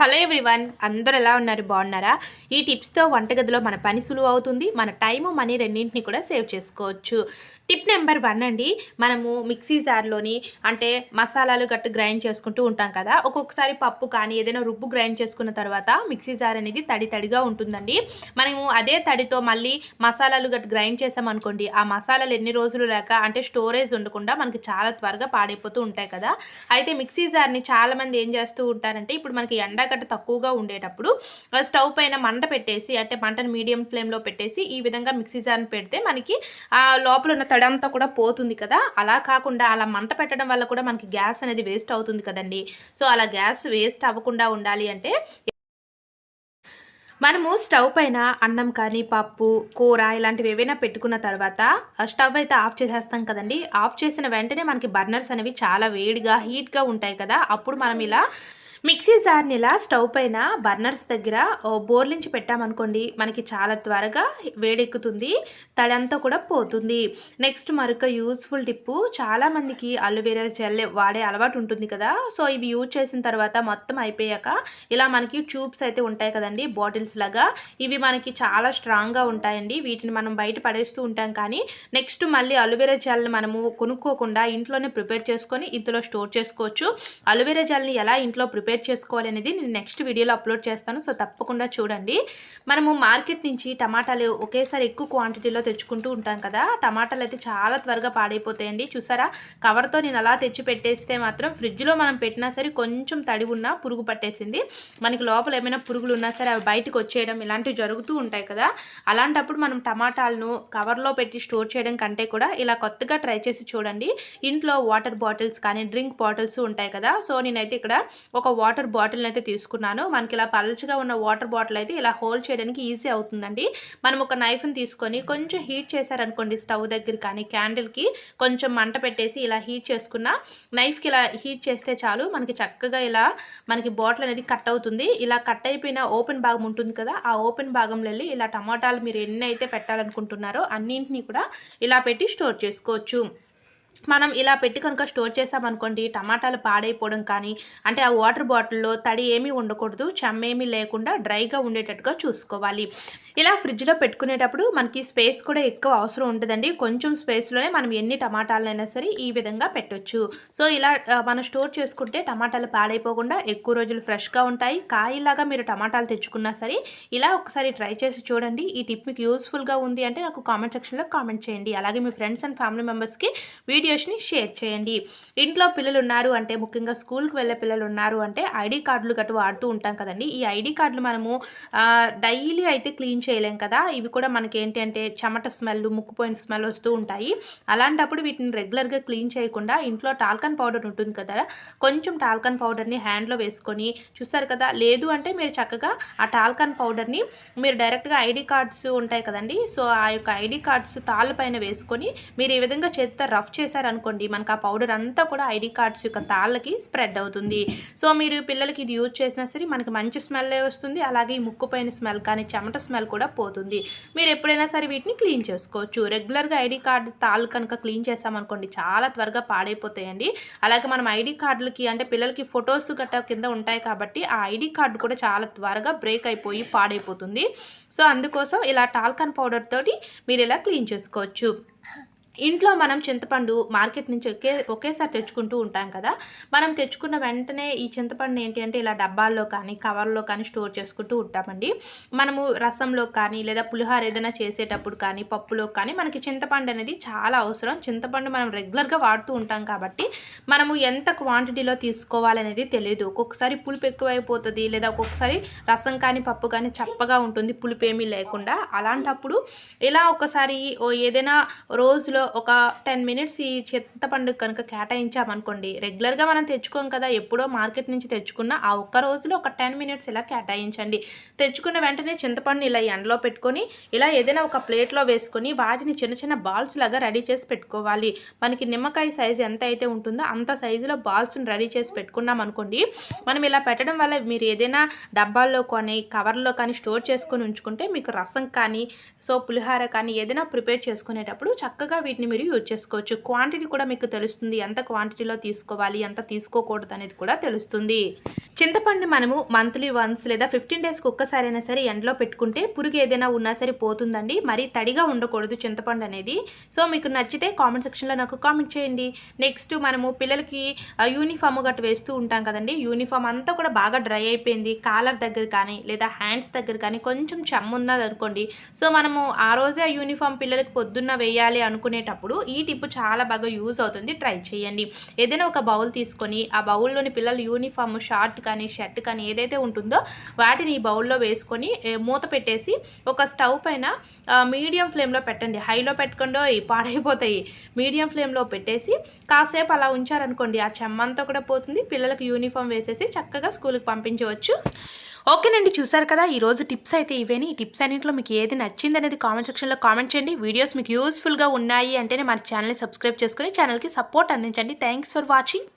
Hello everyone అందరూ ఎలా ఉన్నారు? బాగున్నారా? ఈ టిప్స్తో వంటగదిలో మన పని సులువు అవుతుంది. మన టైము మనీ రెండింటిని కూడా సేవ్ చేసుకోవచ్చు. టిప్ నెంబర్ వన్ అండి మనము మిక్సీ జార్లోని అంటే మసాలాలు గట్టు గ్రైండ్ చేసుకుంటూ ఉంటాం కదా ఒక్కొక్కసారి పప్పు కానీ ఏదైనా రుబ్బు గ్రైండ్ చేసుకున్న తర్వాత మిక్సీ జార్ అనేది తడి తడిగా ఉంటుందండి. మనము అదే తడితో మళ్ళీ మసాలాలు గట్టు గ్రైండ్ చేసామనుకోండి ఆ మసాలాలు ఎన్ని రోజులు లేక అంటే స్టోరేజ్ ఉండకుండా మనకి చాలా త్వరగా పాడైపోతూ ఉంటాయి కదా. అయితే మిక్సీ జార్ని చాలామంది ఏం చేస్తూ ఉంటారంటే ఇప్పుడు మనకి ఎండాగట్ట తక్కువగా ఉండేటప్పుడు స్టవ్ పైన మంట పెట్టేసి అంటే మంటను మీడియం ఫ్లేమ్లో పెట్టేసి ఈ విధంగా మిక్సీ జార్ని పెడితే మనకి ఆ లోపల ఉన్న తడి కూడా పోతుంది కదా. అలా కాకుండా అలా మంట పెట్టడం వల్ల కూడా మనకి గ్యాస్ అనేది వేస్ట్ అవుతుంది కదండి. సో అలా గ్యాస్ వేస్ట్ అవ్వకుండా ఉండాలి అంటే మనము స్టవ్ పైన అన్నం కానీ పప్పు కూర ఇలాంటివి ఏవైనా పెట్టుకున్న తర్వాత ఆ స్టవ్ అయితే ఆఫ్ చేసేస్తాం కదండి. ఆఫ్ చేసిన వెంటనే మనకి బర్నర్స్ అనేవి చాలా వేడిగా హీట్గా ఉంటాయి కదా. అప్పుడు మనం ఇలా మిక్సీ జార్ని ఇలా స్టవ్ పైన బర్నర్స్ దగ్గర ఓ బోర్లించి పెట్టామనుకోండి మనకి చాలా త్వరగా వేడెక్కుతుంది తడంతా కూడా పోతుంది. నెక్స్ట్ మరొక యూస్ఫుల్ టిప్పు చాలామందికి అలోవెరా జెల్ వాడే అలవాటు ఉంటుంది కదా సో ఇవి యూజ్ చేసిన తర్వాత మొత్తం అయిపోయాక ఇలా మనకి ట్యూబ్స్ అయితే ఉంటాయి కదండి బాటిల్స్ లాగా ఇవి మనకి చాలా స్ట్రాంగ్గా ఉంటాయండి వీటిని మనం బయట పడేస్తూ ఉంటాం కానీ నెక్స్ట్ మళ్ళీ అలోవెరా జెల్ని మనము కొనుక్కోకుండా ఇంట్లోనే ప్రిపేర్ చేసుకొని ఇందులో స్టోర్ చేసుకోవచ్చు. అలువేరా జెల్ని ఎలా ఇంట్లో ప్రిపేర్ చేసుకోవాలి అనేది నేను నెక్స్ట్ వీడియోలో అప్లోడ్ చేస్తాను. సో తప్పకుండా చూడండి. మనము మార్కెట్ నుంచి టమాటాలు ఒకేసారి ఎక్కువ క్వాంటిటీలో తెచ్చుకుంటూ ఉంటాం కదా. టమాటాలు అయితే చాలా త్వరగా పాడైపోతాయండి. చూసారా? కవర్తో నేను అలా తెచ్చి పెట్టేస్తే మాత్రం ఫ్రిడ్జ్లో మనం పెట్టినా సరే కొంచెం తడి ఉన్నా పురుగు పట్టేసింది. మనకి లోపల ఏమైనా పురుగులు ఉన్నా సరే అవి బయటకు వచ్చేయడం ఇలాంటివి జరుగుతూ ఉంటాయి కదా. అలాంటప్పుడు మనం టమాటాలను కవర్లో పెట్టి స్టోర్ చేయడం కంటే కూడా ఇలా కొత్తగా ట్రై చేసి చూడండి. ఇంట్లో వాటర్ బాటిల్స్ కానీ డ్రింక్ బాటిల్స్ ఉంటాయి కదా. సో నేనైతే ఇక్కడ ఒక వాటర్ బాటిల్ అయితే తీసుకున్నాను. మనకి ఇలా పలచగా ఉన్న వాటర్ బాటిల్ అయితే ఇలా హోల్డ్ చేయడానికి ఈజీ అవుతుందండి. మనం ఒక నైఫ్ని తీసుకొని కొంచెం హీట్ చేశారనుకోండి స్టవ్ దగ్గర కానీ క్యాండిల్కి కొంచెం మంట పెట్టేసి ఇలా హీట్ చేసుకున్న నైఫ్కి ఇలా హీట్ చేస్తే చాలు మనకి చక్కగా ఇలా మనకి బాటిల్ అనేది కట్ అవుతుంది. ఇలా కట్ అయిపోయిన ఓపెన్ భాగం ఉంటుంది కదా ఆ ఓపెన్ భాగంలో వెళ్ళి ఇలా టమాటాలు మీరు ఎన్ని అయితే పెట్టాలనుకుంటున్నారో అన్నింటినీ కూడా ఇలా పెట్టి స్టోర్ చేసుకోవచ్చు. మనం ఇలా పెట్టి కనుక స్టోర్ చేసామనుకోండి టమాటాలు పాడైపోవడం కానీ అంటే ఆ వాటర్ బాటిల్లో తడి ఏమీ ఉండకూడదు చెమ్మేమీ లేకుండా డ్రైగా ఉండేటట్టుగా చూసుకోవాలి. ఇలా ఫ్రిడ్జ్లో పెట్టుకునేటప్పుడు మనకి స్పేస్ కూడా ఎక్కువ అవసరం ఉంటుందండి కొంచెం స్పేస్లోనే మనం ఎన్ని టమాటాలైనా సరే ఈ విధంగా పెట్టొచ్చు. సో ఇలా మనం స్టోర్ చేసుకుంటే టమాటాలు పాడైపోకుండా ఎక్కువ రోజులు ఫ్రెష్గా ఉంటాయి. కాయలాగా మీరు టమాటాలు తెచ్చుకున్నా సరే ఇలా ఒకసారి ట్రై చేసి చూడండి. ఈ టిప్ మీకు యూస్ఫుల్గా ఉంది అంటే నాకు కామెంట్ సెక్షన్లో కామెంట్ చేయండి. అలాగే మీ ఫ్రెండ్స్ అండ్ ఫ్యామిలీ మెంబర్స్కి వీడియోస్ని షేర్ చేయండి. ఇంట్లో పిల్లలు ఉన్నారు అంటే ముఖ్యంగా స్కూల్కి వెళ్ళే పిల్లలు ఉన్నారు అంటే ఐడి కార్డులు గట్టు వాడుతూ ఉంటాం కదండి. ఈ ఐడి కార్డులు మనము డైలీ అయితే క్లీన్ చేయలేం కదా. ఇవి కూడా మనకి ఏంటి అంటే చెమట స్మెల్ ముక్కుపోయిన స్మెల్ వస్తూ ఉంటాయి. అలాంటప్పుడు వీటిని రెగ్యులర్గా క్లీన్ చేయకుండా ఇంట్లో టాల్కన్ పౌడర్ ఉంటుంది కదా. కొంచెం టాల్కన్ పౌడర్ని హ్యాండ్లో వేసుకొని చూస్తారు కదా. లేదు అంటే మీరు చక్కగా ఆ టాల్కన్ పౌడర్ని మీరు డైరెక్ట్గా ఐడి కార్డ్స్ ఉంటాయి కదండి. సో ఆ యొక్క ఐడి కార్డ్స్ తాళ్ళ పైన వేసుకొని మీరు ఈ విధంగా చేతితో రఫ్ చేశారనుకోండి మనకు ఆ పౌడర్ అంతా కూడా ఐడి కార్డ్స్ యొక్క తాళ్ళకి స్ప్రెడ్ అవుతుంది. సో మీరు పిల్లలకి ఇది యూజ్ చేసినా సరే మనకి మంచి స్మెల్ వస్తుంది. అలాగే ఈ ముక్కుపైన స్మెల్ కానీ చెమట స్మెల్ కూడా పోతుంది. మీరు ఎప్పుడైనా సరే వీటిని క్లీన్ చేసుకోవచ్చు. రెగ్యులర్గా ఐడి కార్డు తాళ్ళు కనుక క్లీన్ చేసామనుకోండి చాలా త్వరగా పాడైపోతాయండి. అలాగే మనం ఐడి కార్డులకి అంటే పిల్లలకి ఫొటోస్ గట్టా కింద ఉంటాయి కాబట్టి ఆ ఐడి కార్డు కూడా చాలా త్వరగా బ్రేక్ అయిపోయి పాడైపోతుంది. సో అందుకోసం ఇలా టాల్కన్ పౌడర్ తోటి మీరు ఇలా క్లీన్ చేసుకోవచ్చు. ఇంట్లో మనం చింతపండు మార్కెట్ నుంచి ఒకే ఒకేసారి తెచ్చుకుంటూ ఉంటాం కదా మనం తెచ్చుకున్న వెంటనే ఈ చింతపండు ఏంటి అంటే ఇలా డబ్బాల్లో కానీ కవర్లో కానీ స్టోర్ చేసుకుంటూ ఉంటామండి. మనము రసంలో కానీ లేదా పులిహోర ఏదైనా చేసేటప్పుడు కానీ పప్పులో కానీ మనకి చింతపండు అనేది చాలా అవసరం. చింతపండు మనం రెగ్యులర్గా వాడుతూ ఉంటాం కాబట్టి మనము ఎంత క్వాంటిటీలో తీసుకోవాలనేది తెలియదు. ఒక్కొక్కసారి పులుపు ఎక్కువైపోతుంది లేదా ఒక్కొక్కసారి రసం కానీ పప్పు కానీ చప్పగా ఉంటుంది పులుపు ఏమీ లేకుండా. అలాంటప్పుడు ఇలా ఒకసారి ఓ ఏదైనా రోజులో ఒక టెన్ మినిట్స్ ఈ చింతపండు కనుక కేటాయించామనుకోండి రెగ్యులర్గా మనం తెచ్చుకోం కదా ఎప్పుడో మార్కెట్ నుంచి తెచ్చుకున్న ఆ ఒక్క రోజులో ఒక టెన్ మినిట్స్ ఇలా కేటాయించండి. తెచ్చుకున్న వెంటనే చింతపండు ఇలా ఎండలో పెట్టుకొని ఇలా ఏదైనా ఒక ప్లేట్లో వేసుకొని వాటిని చిన్న చిన్న బాల్స్ లాగా రెడీ చేసి పెట్టుకోవాలి. మనకి నిమ్మకాయ సైజు ఎంత అయితే ఉంటుందో అంత సైజులో బాల్స్ని రెడీ చేసి పెట్టుకున్నాం అనుకోండి మనం ఇలా పెట్టడం వల్ల మీరు ఏదైనా డబ్బాల్లో కానీ కవర్లో కానీ స్టోర్ చేసుకొని ఉంచుకుంటే మీకు రసం కానీ సో పులిహార కానీ ఏదైనా ప్రిపేర్ చేసుకునేటప్పుడు చక్కగా వీటిని మీరు యూజ్ చేసుకోవచ్చు. క్వాంటిటీ కూడా మీకు తెలుస్తుంది. ఎంత క్వాంటిటీలో తీసుకోవాలి ఎంత తీసుకోకూడదు అనేది కూడా తెలుస్తుంది. చింతపండు మనము మంత్లీ వన్స్ లేదా ఫిఫ్టీన్ డేస్కి ఒక్కసారి అయినా సరే ఎండలో పెట్టుకుంటే పురుగు ఏదైనా ఉన్నా సరే పోతుందండి. మరి తడిగా ఉండకూడదు చింతపండు అనేది. సో మీకు నచ్చితే కామెంట్ సెక్షన్లో నాకు కామెంట్ చేయండి. నెక్స్ట్ మనము పిల్లలకి యూనిఫామ్ గట్టు వేస్తూ ఉంటాం కదండి. యూనిఫామ్ అంతా కూడా బాగా డ్రై అయిపోయింది. కాలర్ దగ్గర కానీ లేదా హ్యాండ్స్ దగ్గర కానీ కొంచెం చెమ్మ ఉన్నది అనుకోండి. సో మనము ఆ రోజే ఆ యూనిఫామ్ పిల్లలకి పొద్దున్న వేయాలి అనుకునేటప్పుడు ఈ టిప్ చాలా బాగా యూజ్ అవుతుంది. ట్రై చేయండి. ఏదైనా ఒక బౌల్ తీసుకొని ఆ బౌల్లోని పిల్లలు యూనిఫామ్ షార్ట్ కానీ షర్ట్ కానీ ఏదైతే ఉంటుందో వాటిని ఈ బౌల్లో వేసుకొని మూత పెట్టేసి ఒక స్టవ్ పైన మీడియం ఫ్లేమ్లో పెట్టండి. హైలో పెట్టుకుండో పాడైపోతాయి. మీడియం ఫ్లేమ్లో పెట్టేసి కాసేపు అలా ఉంచారనుకోండి ఆ చెమ్మంతా కూడా పోతుంది. పిల్లలకు యూనిఫామ్ వేసేసి చక్కగా స్కూల్కి పంపించవచ్చు. ఓకేనండి చూసారు కదా? ఈ రోజు టిప్స్ అయితే ఇవేని. ఈ టిప్స్ అన్నింటిలో మీకు ఏది నచ్చింది అనేది కామెంట్ సెక్షన్లో కామెంట్ చేయండి. వీడియోస్ మీకు యూస్ఫుల్గా ఉన్నాయి అంటేనే మన ఛానల్ని సబ్స్క్రైబ్ చేసుకుని ఛానల్కి సపోర్ట్ అందించండి. Thanks for watching.